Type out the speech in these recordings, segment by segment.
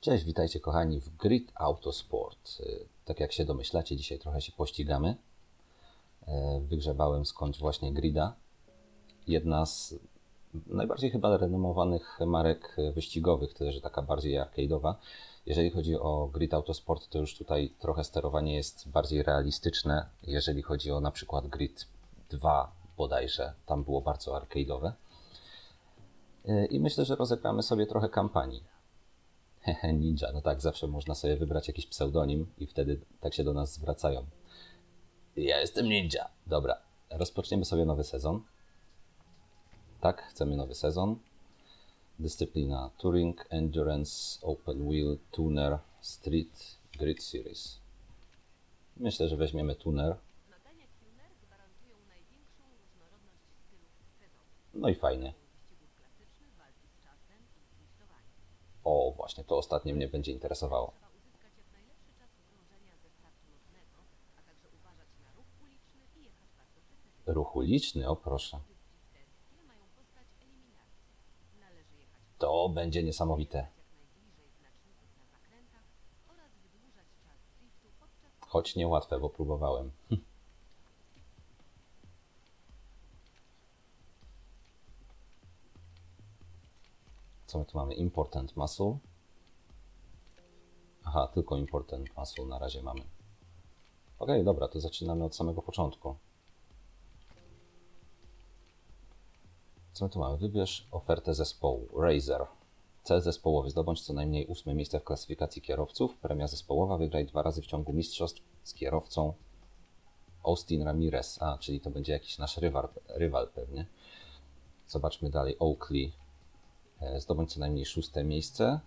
Cześć, witajcie kochani w Grid Autosport. Y, Tak jak się domyślacie, dzisiaj trochę się pościgamy. E, Wygrzebałem skądś właśnie Grida. Jedna z najbardziej chyba renomowanych marek wyścigowych, tyle że taka bardziej arcade'owa. Jeżeli chodzi o Grid Autosport, to już tutaj trochę sterowanie jest bardziej realistyczne. Jeżeli chodzi o na przykład Grid 2 bodajże, tam było bardzo arcade'owe. E, I myślę, że rozegramy sobie trochę kampanii. Hehe, ninja. No tak, zawsze można sobie wybrać jakiś pseudonim i wtedy tak się do nas zwracają. Ja jestem ninja. Dobra, rozpoczniemy sobie nowy sezon. Tak, chcemy nowy sezon. Dyscyplina Touring, Endurance, Open Wheel, Tuner, Street, Grid Series. Myślę, że weźmiemy Tuner. No i fajnie. Wyścigów klasycznych, walki z czasem i driftowania. O, właśnie, to ostatnie mnie będzie interesowało. Ruch uliczny o proszę. To będzie niesamowite. Choć niełatwe, bo próbowałem. Co my tu mamy? Important muscle. Aha, tylko important muscle na razie mamy. Ok, dobra, to zaczynamy od samego początku. Co my tu mamy? Wybierz ofertę zespołu. Razer. Cel zespołowy. Zdobądź co najmniej ósme miejsce w klasyfikacji kierowców. Premia zespołowa. Wygraj dwa razy w ciągu mistrzostw z kierowcą Austin Ramirez. A, czyli to będzie jakiś nasz rywal, rywal pewnie. Zobaczmy dalej. Oakley. E, Zdobądź co najmniej szóste miejsce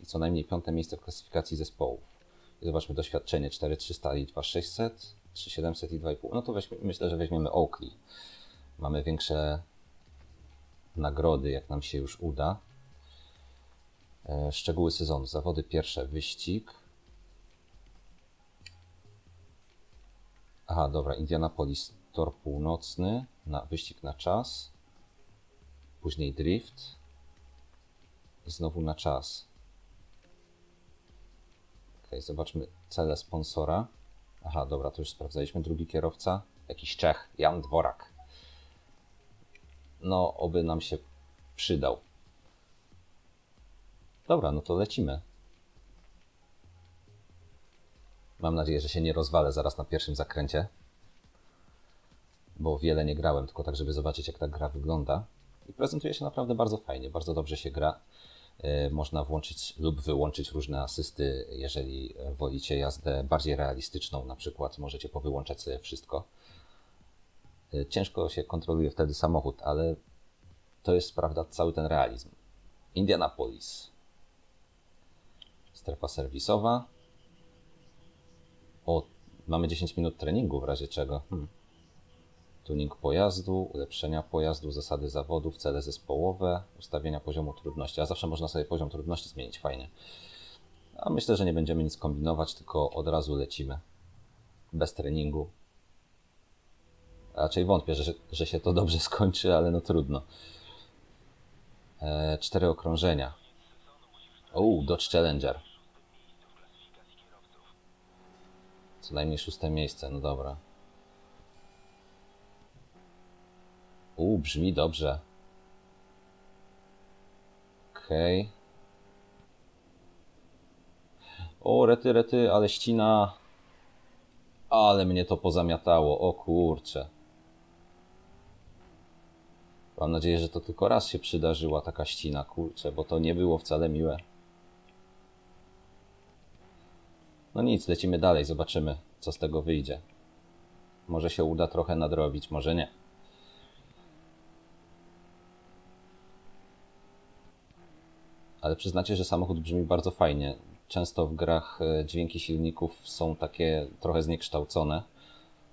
i co najmniej piąte miejsce w klasyfikacji zespołów. I zobaczmy doświadczenie 4300 i 2600, 3700 i 2,5. No to weźmy, myślę, że weźmiemy Oakley. Mamy większe nagrody, jak nam się już uda. E, Szczegóły sezonu. Zawody pierwsze, wyścig. Aha, dobra, Indianapolis, tor północny, na wyścig na czas. Później drift. Znowu na czas. Ok, zobaczmy cele sponsora. Aha, dobra, to już sprawdzaliśmy. Drugi kierowca, jakiś Czech, Jan Dworak. No, oby nam się przydał. Dobra, no to lecimy. Mam nadzieję, że się nie rozwalę zaraz na pierwszym zakręcie. Bo wiele nie grałem, tylko tak, żeby zobaczyć, jak ta gra wygląda. I prezentuje się naprawdę bardzo fajnie, bardzo dobrze się gra. E, Można włączyć lub wyłączyć różne asysty, jeżeli wolicie jazdę bardziej realistyczną, na przykład możecie powyłączać sobie wszystko. E, Ciężko się kontroluje wtedy samochód, ale to jest prawda cały ten realizm. Indianapolis. Strefa serwisowa. O, mamy 10 minut treningu w razie czego. Hmm. Tuning pojazdu, ulepszenia pojazdu, zasady zawodów, cele zespołowe, ustawienia poziomu trudności. A zawsze można sobie poziom trudności zmienić, fajnie. A myślę, że nie będziemy nic kombinować, tylko od razu lecimy. Bez treningu. Raczej wątpię, że, że się to dobrze skończy, ale no trudno. E, cztery okrążenia. O, Dodge Challenger. Co najmniej szóste miejsce, no dobra. U, brzmi dobrze. Okej. O, rety, rety, ale ścina. Ale mnie to pozamiatało, o kurcze. Mam nadzieję, że to tylko raz się przydarzyła taka ścina, kurczę, bo to nie było wcale miłe. No nic, lecimy dalej, zobaczymy, co z tego wyjdzie. Może się uda trochę nadrobić, może nie. Ale przyznacie, że samochód brzmi bardzo fajnie. Często w grach e, dźwięki silników są takie trochę zniekształcone.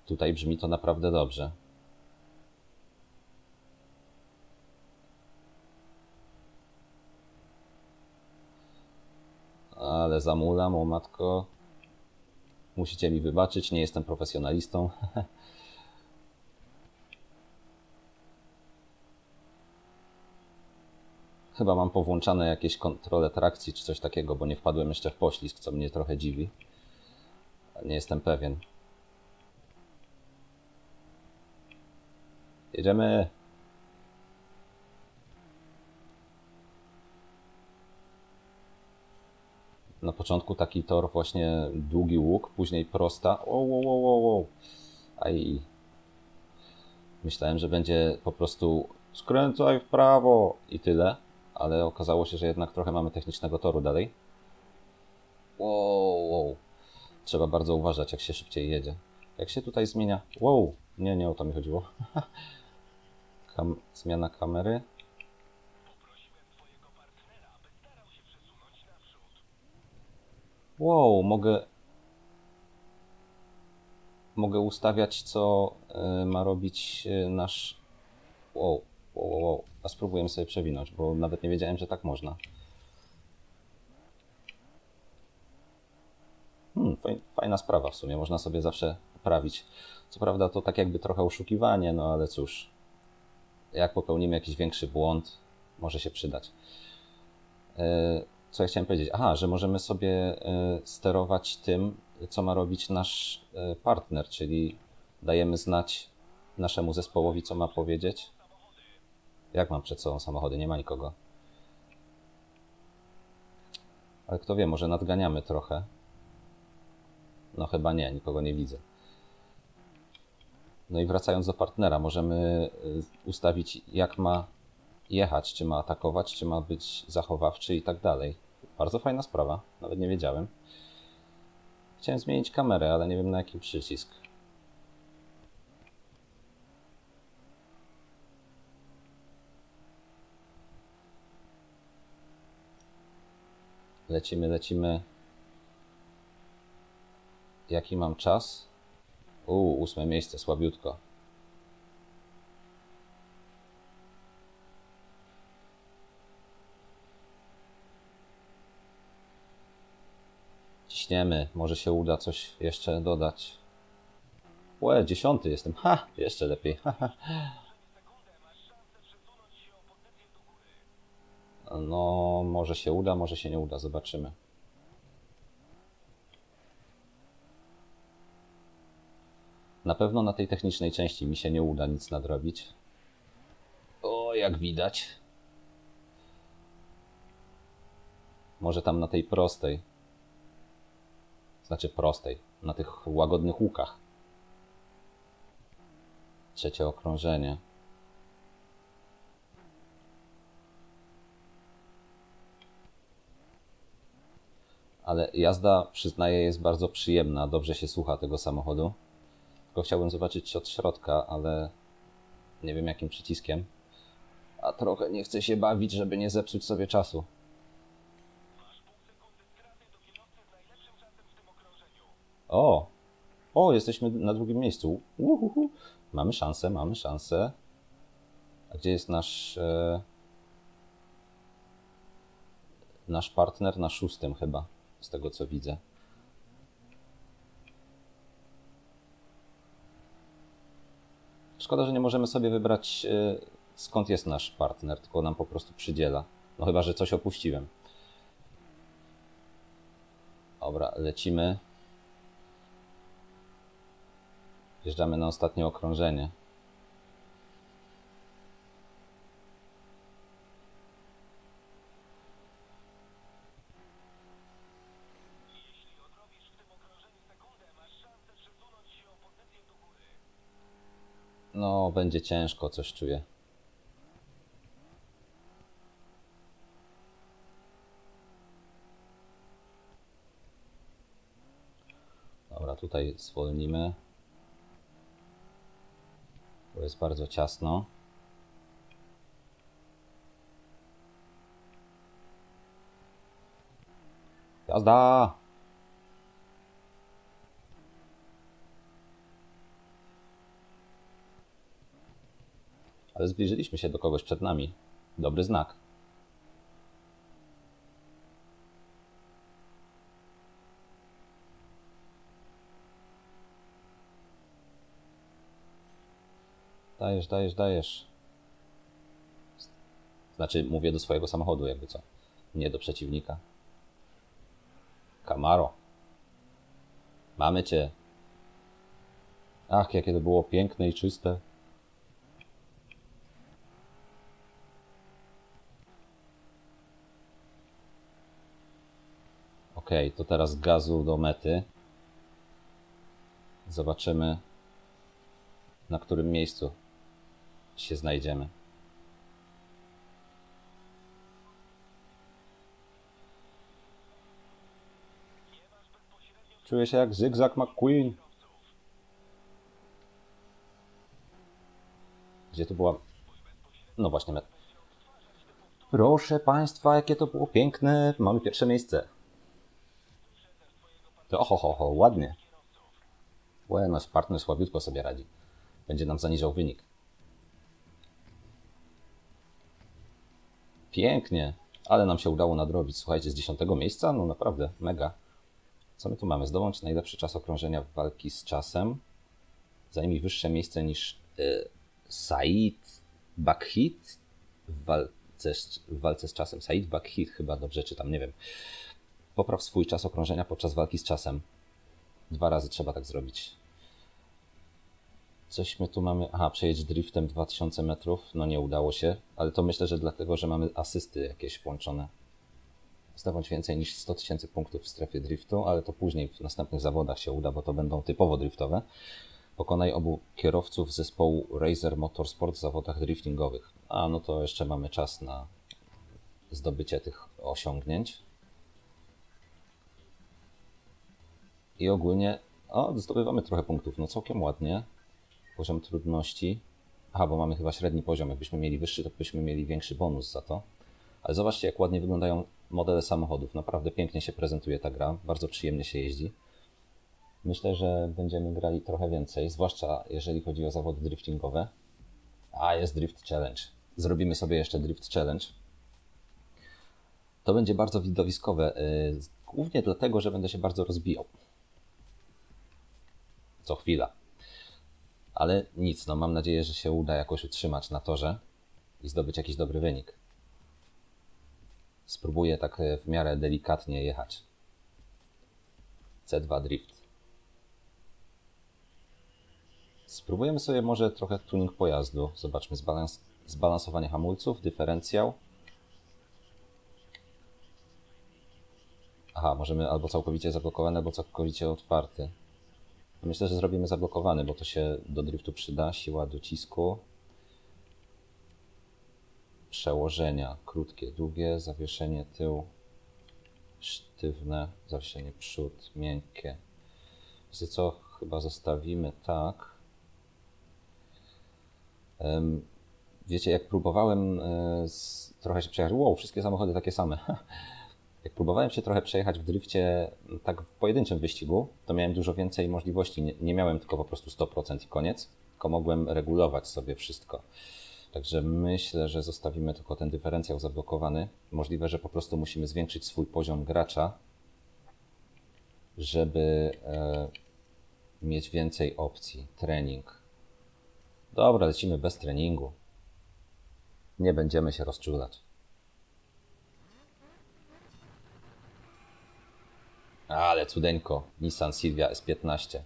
Tutaj brzmi to naprawdę dobrze. Ale zamulam, o matko. Musicie mi wybaczyć, nie jestem profesjonalistą. Chyba mam powłączane jakieś kontrole trakcji czy coś takiego, bo nie wpadłem jeszcze w poślizg, co mnie trochę dziwi. Nie jestem pewien. Jedziemy. Na początku taki tor właśnie długi łuk, później prosta. O, o, o, o. Aj. Myślałem, że będzie po prostu skręcaj w prawo i tyle, ale okazało się, że jednak trochę mamy technicznego toru dalej. Wow, wow. Trzeba bardzo uważać, jak się szybciej jedzie. Jak się tutaj zmienia. Wow, nie, nie o to mi chodziło. Kam zmiana kamery. Wow, mogę. Mogę ustawiać, co y, ma robić y, nasz. Wow, wow, wow, wow. A spróbujemy sobie przewinąć, bo nawet nie wiedziałem, że tak można. Hmm, faj- fajna sprawa w sumie, można sobie zawsze poprawić. Co prawda to tak jakby trochę oszukiwanie, no ale cóż. Jak popełnimy jakiś większy błąd, może się przydać. E, Co ja chciałem powiedzieć? Aha, że możemy sobie e, sterować tym, co ma robić nasz e, partner, czyli dajemy znać naszemu zespołowi, co ma powiedzieć. Jak mam przed sobą samochody? Nie ma nikogo. Ale kto wie, może nadganiamy trochę. No chyba nie, nikogo nie widzę. No i wracając do partnera, możemy y, ustawić, jak ma jechać, czy ma atakować, czy ma być zachowawczy i tak dalej. Bardzo fajna sprawa, nawet nie wiedziałem. Chciałem zmienić kamerę, ale nie wiem na jaki przycisk. Lecimy, lecimy. Jaki mam czas? Uuu, ósme miejsce, słabiutko. Ciśniemy, może się uda coś jeszcze dodać. Łe, dziesiąty jestem. Ha, jeszcze lepiej. Ha, ha. No, może się uda, może się nie uda, zobaczymy. Na pewno na tej technicznej części mi się nie uda nic nadrobić. O, jak widać. Może tam na tej prostej. Znaczy prostej. Na tych łagodnych łukach. Trzecie okrążenie. Ale jazda, przyznaję, jest bardzo przyjemna. Dobrze się słucha tego samochodu. Tylko chciałbym zobaczyć od środka, ale nie wiem jakim przyciskiem. A trochę nie chcę się bawić, żeby nie zepsuć sobie czasu. O! O, jesteśmy na drugim miejscu. Uhuhu. Mamy szansę, mamy szansę. A gdzie jest nasz. E... Nasz partner na szóstym chyba, z tego co widzę. Szkoda, że nie możemy sobie wybrać e, skąd jest nasz partner, tylko nam po prostu przydziela. No chyba, że coś opuściłem. Dobra, lecimy. Wjeżdżamy na ostatnie okrążenie. No, będzie ciężko, coś czuję. Dobra, tutaj zwolnimy. Bo jest bardzo ciasno. Jazda! Ale zbliżyliśmy się do kogoś przed nami. Dobry znak. Dajesz, dajesz, dajesz. Znaczy, mówię do swojego samochodu, jakby co. Nie do przeciwnika. Camaro. Mamy cię. Ach, jakie to było piękne i czyste. Ok, to teraz gazu do mety. Zobaczymy, na którym miejscu się znajdziemy. Czuję się jak Zygzak McQueen. Gdzie to była? No właśnie, met. Proszę Państwa, jakie to było piękne. Mamy pierwsze miejsce. To oho, ho, ho, ładnie. Łe, nasz partner słabiutko sobie radzi. Będzie nam zaniżał wynik. Pięknie, ale nam się udało nadrobić. Słuchajcie, z dziesiątego miejsca, no naprawdę, mega. Co my tu mamy? Zdobądź najlepszy czas okrążenia w walki z czasem. Zajmij wyższe miejsce niż y, Said Bakhit w walce, w walce z czasem. Said Bakhit chyba dobrze czytam, nie wiem. Popraw swój czas okrążenia podczas walki z czasem. Dwa razy trzeba tak zrobić. Coś my tu mamy. Aha, przejedź driftem 2000 metrów. No nie udało się, ale to myślę, że dlatego, że mamy asysty jakieś włączone. Zdobądź więcej niż 100 tysięcy punktów w strefie driftu, ale to później w następnych zawodach się uda, bo to będą typowo driftowe. Pokonaj obu kierowców zespołu Razer Motorsport w zawodach driftingowych. A no to jeszcze mamy czas na zdobycie tych osiągnięć. I ogólnie, o, zdobywamy trochę punktów, no całkiem ładnie. Poziom trudności. Aha, bo mamy chyba średni poziom. Jakbyśmy mieli wyższy, to byśmy mieli większy bonus za to. Ale zobaczcie, jak ładnie wyglądają modele samochodów. Naprawdę pięknie się prezentuje ta gra. Bardzo przyjemnie się jeździ. Myślę, że będziemy grali trochę więcej, zwłaszcza jeżeli chodzi o zawody driftingowe. A, jest Drift Challenge. Zrobimy sobie jeszcze Drift Challenge. To będzie bardzo widowiskowe, yy, głównie dlatego, że będę się bardzo rozbijał. Co chwila. Ale nic, no mam nadzieję, że się uda jakoś utrzymać na torze i zdobyć jakiś dobry wynik. Spróbuję tak e, w miarę delikatnie jechać. C2 Drift. Spróbujemy sobie może trochę tuning pojazdu. Zobaczmy zbalans zbalansowanie hamulców, dyferencjał. Aha, możemy albo całkowicie zablokowany, albo całkowicie otwarty. Myślę, że zrobimy zablokowany, bo to się do driftu przyda. Siła docisku. Przełożenia. Krótkie, długie. Zawieszenie tył. Sztywne. Zawieszenie przód. Miękkie. Wiecie co? Chyba zostawimy tak. Wiecie, jak próbowałem e, trochę się przejechać, wow, wszystkie samochody takie same. Jak próbowałem się trochę przejechać w drifcie, tak w pojedynczym wyścigu, to miałem dużo więcej możliwości. Nie, nie miałem tylko po prostu 100% i koniec, tylko mogłem regulować sobie wszystko. Także myślę, że zostawimy tylko ten dyferencjał zablokowany. Możliwe, że po prostu musimy zwiększyć swój poziom gracza, żeby e, mieć więcej opcji. Trening. Dobra, lecimy bez treningu. Nie będziemy się rozczulać. Ale cudeńko, Nissan Silvia S15.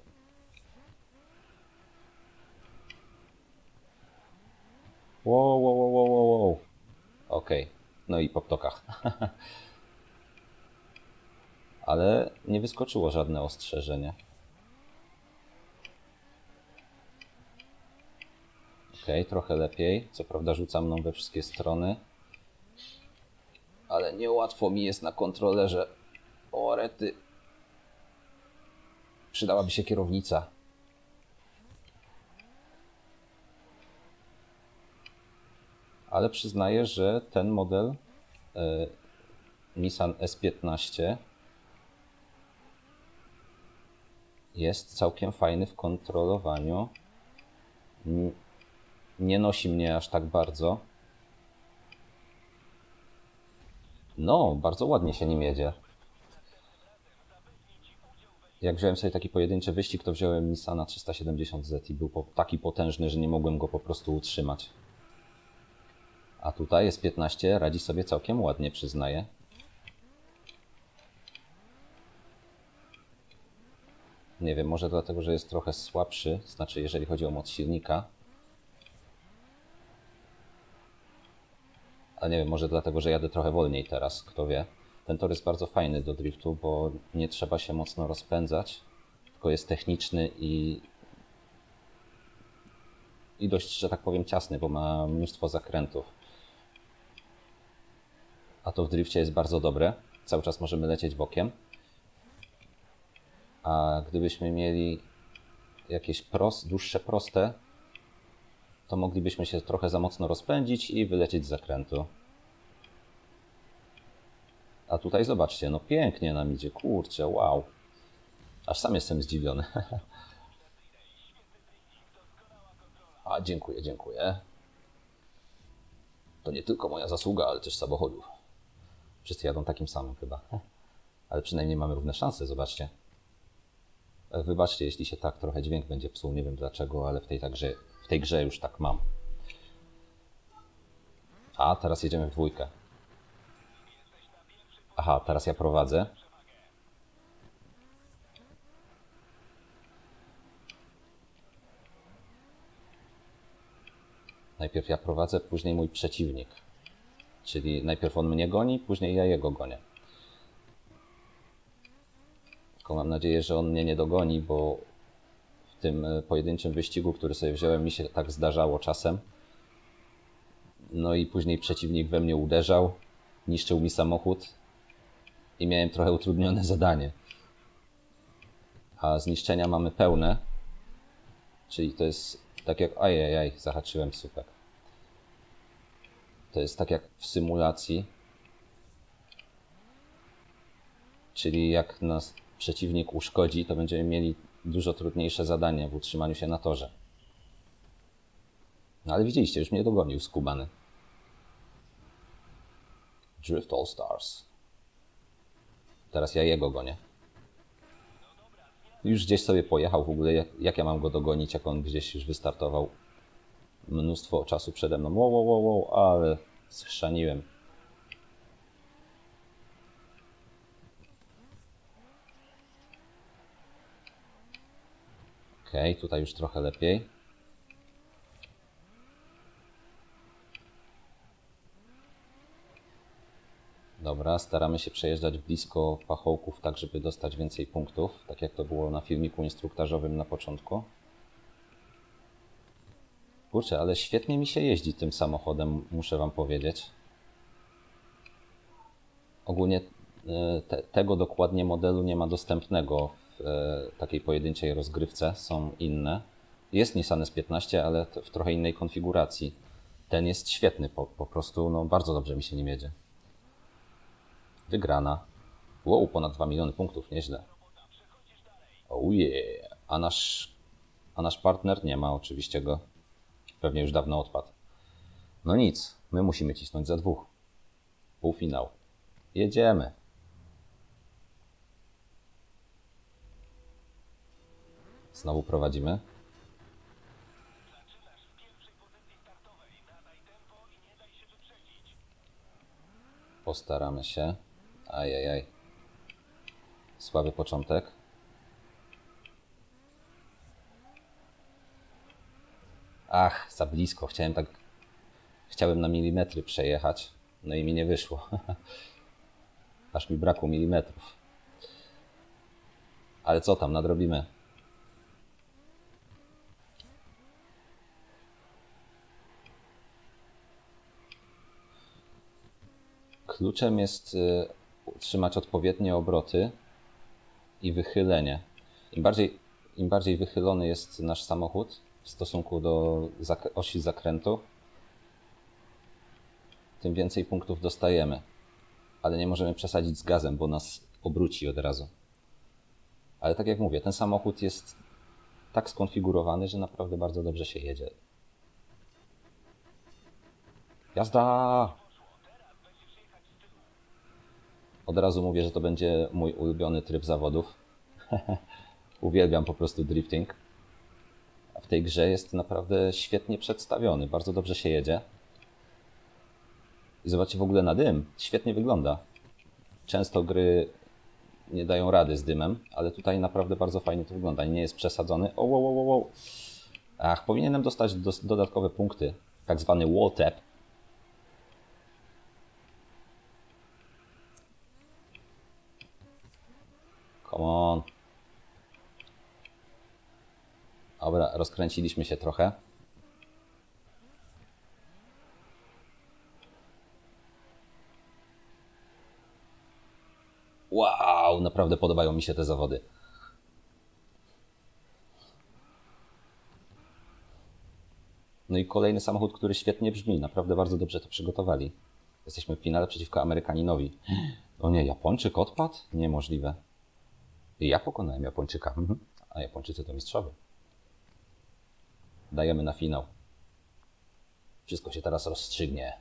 Wow, wow, wow, wow, wow. Okej, no i po ptokach. Ale nie wyskoczyło żadne ostrzeżenie. Okej, trochę lepiej. Co prawda rzuca mną we wszystkie strony. Ale niełatwo mi jest na kontrolerze. O, rety. Przydałaby się kierownica. Ale przyznaję, że ten model e, Nissan S15 jest całkiem fajny w kontrolowaniu. Nie nosi mnie aż tak bardzo. No, bardzo ładnie się nim jedzie. Jak wziąłem sobie taki pojedynczy wyścig, to wziąłem Nissana 370Z i był po, taki potężny, że nie mogłem go po prostu utrzymać. A tutaj jest 15, radzi sobie całkiem ładnie, przyznaję. Nie wiem, może dlatego, że jest trochę słabszy, znaczy jeżeli chodzi o moc silnika. A nie wiem, może dlatego, że jadę trochę wolniej teraz, kto wie. Ten tor jest bardzo fajny do driftu, bo nie trzeba się mocno rozpędzać, tylko jest techniczny i, i dość, że tak powiem, ciasny, bo ma mnóstwo zakrętów. A to w drifcie jest bardzo dobre. Cały czas możemy lecieć bokiem. A gdybyśmy mieli jakieś pros, dłuższe proste, to moglibyśmy się trochę za mocno rozpędzić i wylecieć z zakrętu. A tutaj zobaczcie, no pięknie nam idzie, kurczę, wow. Aż sam jestem zdziwiony. A dziękuję, dziękuję. To nie tylko moja zasługa, ale też samochodów. Wszyscy jadą takim samym chyba. Ale przynajmniej mamy równe szanse, zobaczcie. Wybaczcie, jeśli się tak trochę dźwięk będzie psuł, nie wiem dlaczego, ale w tej, także, w tej grze już tak mam. A, teraz jedziemy w dwójkę. Aha, teraz ja prowadzę. Najpierw ja prowadzę, później mój przeciwnik. Czyli najpierw on mnie goni, później ja jego gonię. Tylko mam nadzieję, że on mnie nie dogoni, bo w tym e, pojedynczym wyścigu, który sobie wziąłem, mi się tak zdarzało czasem. No i później przeciwnik we mnie uderzał, niszczył mi samochód i miałem trochę utrudnione zadanie. A zniszczenia mamy pełne, czyli to jest tak jak. Ajajaj, zahaczyłem słupek. To jest tak jak w symulacji. Czyli jak nas przeciwnik uszkodzi, to będziemy mieli dużo trudniejsze zadanie w utrzymaniu się na torze. No ale widzieliście, już mnie dogonił skubany. Drift All Stars. Teraz ja jego gonię. Już gdzieś sobie pojechał w ogóle. Jak, jak ja mam go dogonić, jak on gdzieś już wystartował mnóstwo czasu przede mną. Wow, wow, wow, wow, ale schrzaniłem. Okej, tutaj już trochę lepiej. Dobra, staramy się przejeżdżać blisko pachołków, tak żeby dostać więcej punktów, tak jak to było na filmiku instruktażowym na początku. Kurczę, ale świetnie mi się jeździ tym samochodem, muszę Wam powiedzieć. Ogólnie e, te, tego dokładnie modelu nie ma dostępnego w e, takiej pojedynczej rozgrywce, są inne. Jest Nissan S15, ale w trochę innej konfiguracji. Ten jest świetny, po, po prostu no, bardzo dobrze mi się nim jedzie. Wygrana. Wow, ponad 2 miliony punktów, nieźle. Oh yeah. A nasz, a nasz partner nie ma oczywiście go. Pewnie już dawno odpadł. No nic, my musimy cisnąć za dwóch. Półfinał. Jedziemy. Znowu prowadzimy. Postaramy się. Ajajaj. Słaby początek. Ach, za blisko. Chciałem tak. Chciałem na milimetry przejechać. No i mi nie wyszło. Aż mi brakło milimetrów. Ale co tam, nadrobimy. Kluczem jest y, utrzymać odpowiednie obroty i wychylenie. Im bardziej, Im bardziej wychylony jest nasz samochód w stosunku do zak- osi zakrętu, tym więcej punktów dostajemy. Ale nie możemy przesadzić z gazem, bo nas obróci od razu. Ale tak jak mówię, ten samochód jest tak skonfigurowany, że naprawdę bardzo dobrze się jedzie. Jazda! Od razu mówię, że to będzie mój ulubiony tryb zawodów. Uwielbiam po prostu drifting. W tej grze jest naprawdę świetnie przedstawiony. Bardzo dobrze się jedzie. I zobaczcie w ogóle na dym. Świetnie wygląda. Często gry nie dają rady z dymem, ale tutaj naprawdę bardzo fajnie to wygląda. Nie jest przesadzony. O, wow, wow, wow. Ach, powinienem dostać dos- dodatkowe punkty. Tak zwany wall tap. On. Dobra, rozkręciliśmy się trochę. Wow, naprawdę podobają mi się te zawody. No i kolejny samochód, który świetnie brzmi. Naprawdę bardzo dobrze to przygotowali. Jesteśmy w finale przeciwko Amerykaninowi. O nie, Japończyk odpadł? Niemożliwe. Ja pokonałem Japończyka. Mhm. A Japończycy to mistrzowie. Dajemy na finał. Wszystko się teraz rozstrzygnie.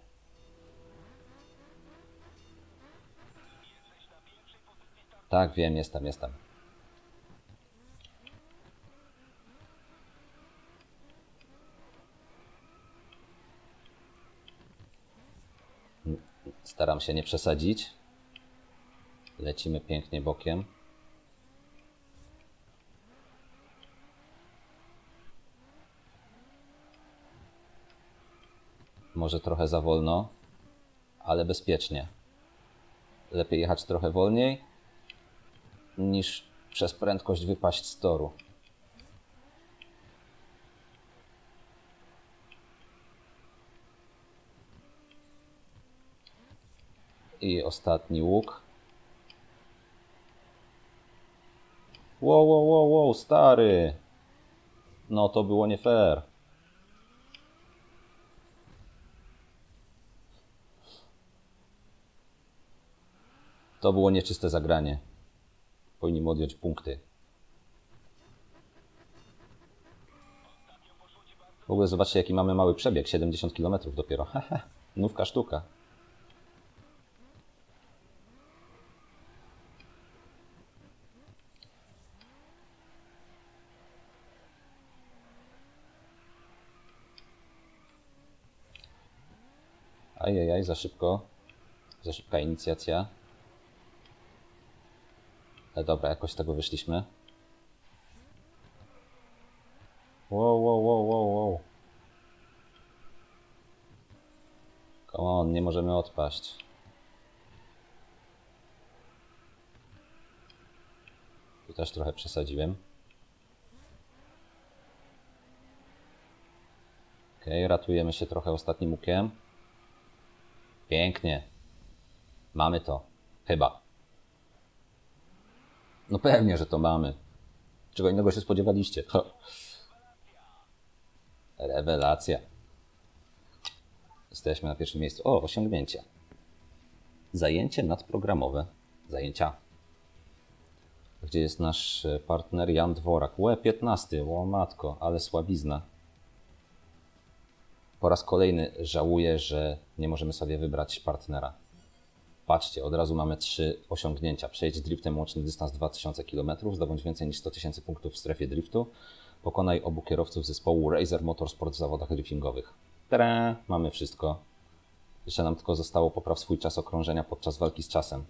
Tak, wiem, jestem, jestem. Staram się nie przesadzić. Lecimy pięknie bokiem. Może trochę za wolno, ale bezpiecznie. Lepiej jechać trochę wolniej, niż przez prędkość wypaść z toru. I ostatni łuk. Wow, wow, wow, wow, stary. No to było nie fair. To było nieczyste zagranie. Powinni odjąć punkty. W ogóle zobaczcie, jaki mamy mały przebieg 70 km dopiero. Nówka sztuka. Ajajaj, za szybko. Za szybka inicjacja. Ale dobra, jakoś z tego wyszliśmy. Wow, wow, wow, wow, wow. Come on, nie możemy odpaść. Tu też trochę przesadziłem. Okej, ratujemy się trochę ostatnim łukiem. Pięknie. Mamy to. Chyba. No pewnie, że to mamy. Czego innego się spodziewaliście? Ho. Rewelacja. Jesteśmy na pierwszym miejscu. O, osiągnięcie. Zajęcie nadprogramowe. Zajęcia. Gdzie jest nasz partner Jan Dworak? Łe, 15. Ło matko, ale słabizna. Po raz kolejny żałuję, że nie możemy sobie wybrać partnera. Patrzcie, od razu mamy trzy osiągnięcia. Przejdź driftem łączny dystans 2000 km, zdobądź więcej niż 100 tysięcy punktów w strefie driftu, pokonaj obu kierowców zespołu Razer Motorsport w zawodach driftingowych. Tada! Mamy wszystko. Jeszcze nam tylko zostało popraw swój czas okrążenia podczas walki z czasem.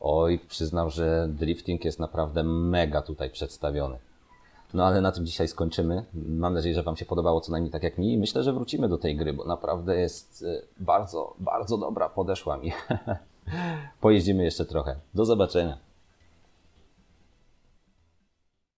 Oj, przyznam, że drifting jest naprawdę mega tutaj przedstawiony. No ale na tym dzisiaj skończymy. Mam nadzieję, że Wam się podobało co najmniej tak jak mi. Myślę, że wrócimy do tej gry, bo naprawdę jest e, bardzo, bardzo dobra. Podeszła mi. Pojeździmy jeszcze trochę. Do zobaczenia.